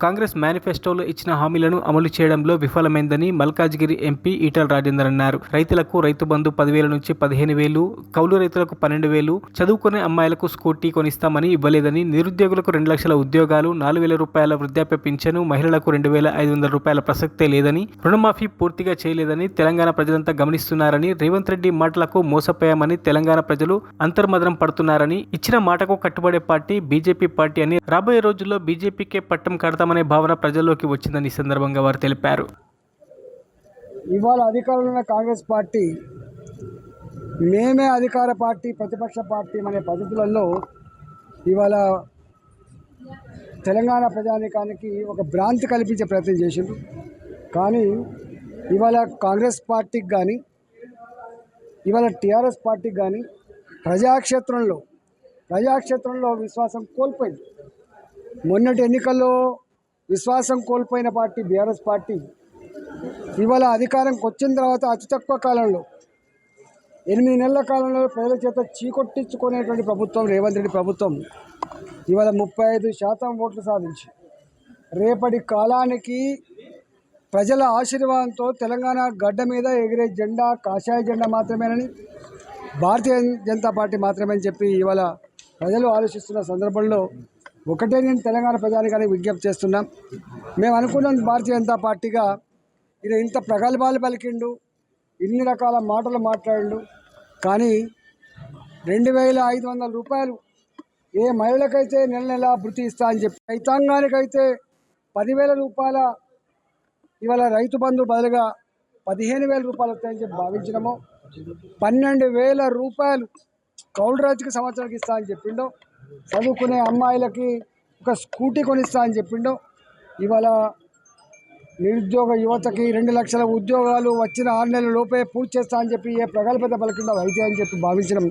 కాంగ్రెస్ మేనిఫెస్టోలో ఇచ్చిన హామీలను అమలు చేయడంలో విఫలమైందని మల్కాజ్గిరి ఎంపీ ఈటల రాజేందర్ అన్నారు. రైతులకు రైతు బంధు పదివేల నుంచి పదిహేను వేలు కౌలు రైతులకు పన్నెండు వేలు చదువుకునే అమ్మాయిలకు స్కూటీ కొనిస్తామని ఇవ్వలేదని నిరుద్యోగులకు రెండు లక్షల ఉద్యోగాలు నాలుగు వేల రూపాయల వృద్ధాప్య పింఛను మహిళలకు రెండు వేల ఐదు వందల రూపాయల ప్రసక్తే లేదని రుణమాఫీ పూర్తిగా చేయలేదని తెలంగాణ ప్రజలంతా గమనిస్తున్నారని రేవంత్ రెడ్డి మాటలకు మోసపోయామని తెలంగాణ ప్రజలు అంతర్మదనం పడుతున్నారని ఇచ్చిన మాటకు కట్టుబడే పార్టీ బీజేపీ పార్టీ అని రాబోయే రోజుల్లో బీజేపీకే పట్టం కడతామని అనే భావన ప్రజల్లోకి వచ్చిందని సందర్భంగా వారు తెలిపారు. ఇవాళ అధికారంలో ఉన్న కాంగ్రెస్ పార్టీ మేమే అధికార పార్టీ ప్రతిపక్ష పార్టీ అనే పద్ధతులలో ఇవాళ తెలంగాణ ప్రజానికానికి ఒక భ్రాంతి కల్పించే ప్రయత్నం చేసిండ్రు. కానీ ఇవాళ కాంగ్రెస్ పార్టీకి కానీ ఇవాళ టీఆర్ఎస్ పార్టీకి కానీ ప్రజాక్షేత్రంలో ప్రజాక్షేత్రంలో విశ్వాసం కోల్పోయింది. మొన్నటి ఎన్నికల్లో విశ్వాసం కోల్పోయిన పార్టీ బీఆర్ఎస్ పార్టీ ఇవాళ అధికారంకి వచ్చిన తర్వాత అతి తక్కువ కాలంలో ఎనిమిది నెలల కాలంలో ప్రజల చేత చీకొట్టించుకునేటువంటి ప్రభుత్వం రేవంత్ రెడ్డి ప్రభుత్వం ఇవాళ ముప్పై ఐదు శాతం ఓట్లు సాధించి రేపటి కాలానికి ప్రజల ఆశీర్వాదంతో తెలంగాణ గడ్డ మీద ఎగిరే జెండా కాషాయ జెండా మాత్రమేనని భారతీయ జనతా పార్టీ మాత్రమే అని చెప్పి ఇవాళ ప్రజలు ఆలోచిస్తున్న సందర్భంలో ఒకటే నేను తెలంగాణ ప్రజానికానికి విజ్ఞప్తి చేస్తున్నాం. మేము అనుకున్నాం భారతీయ జనతా పార్టీగా ఈయన ఇంత ప్రగల్భాలు పలికిండు ఇన్ని రకాల మాటలు మాట్లాడిండు. కానీ రెండు వేల ఐదు వందల రూపాయలు ఏ మహిళకైతే నెల నెల భృతి ఇస్తా అని చెప్పి రైతాంగానికైతే పదివేల రూపాయల ఇవాళ రైతు బంధు బదులుగా పదిహేను వేల రూపాయలు వస్తాయని చెప్పి భావించినాము. పన్నెండు వేల రూపాయలు కౌలు రైతుకి సంవత్సరానికి ఇస్తా అని చెప్పిండో. చదువుకునే అమ్మాయిలకి ఒక స్కూటీ కొనిస్తా అని చెప్పిండు. ఇవాళ నిరుద్యోగ యువతకి రెండు లక్షల ఉద్యోగాలు వచ్చిన ఆరు నెలల లోపే పూర్తి చేస్తా అని చెప్పి ఏ ప్రగల్భత పలికిండో అయితే అని చెప్పి భావించడం.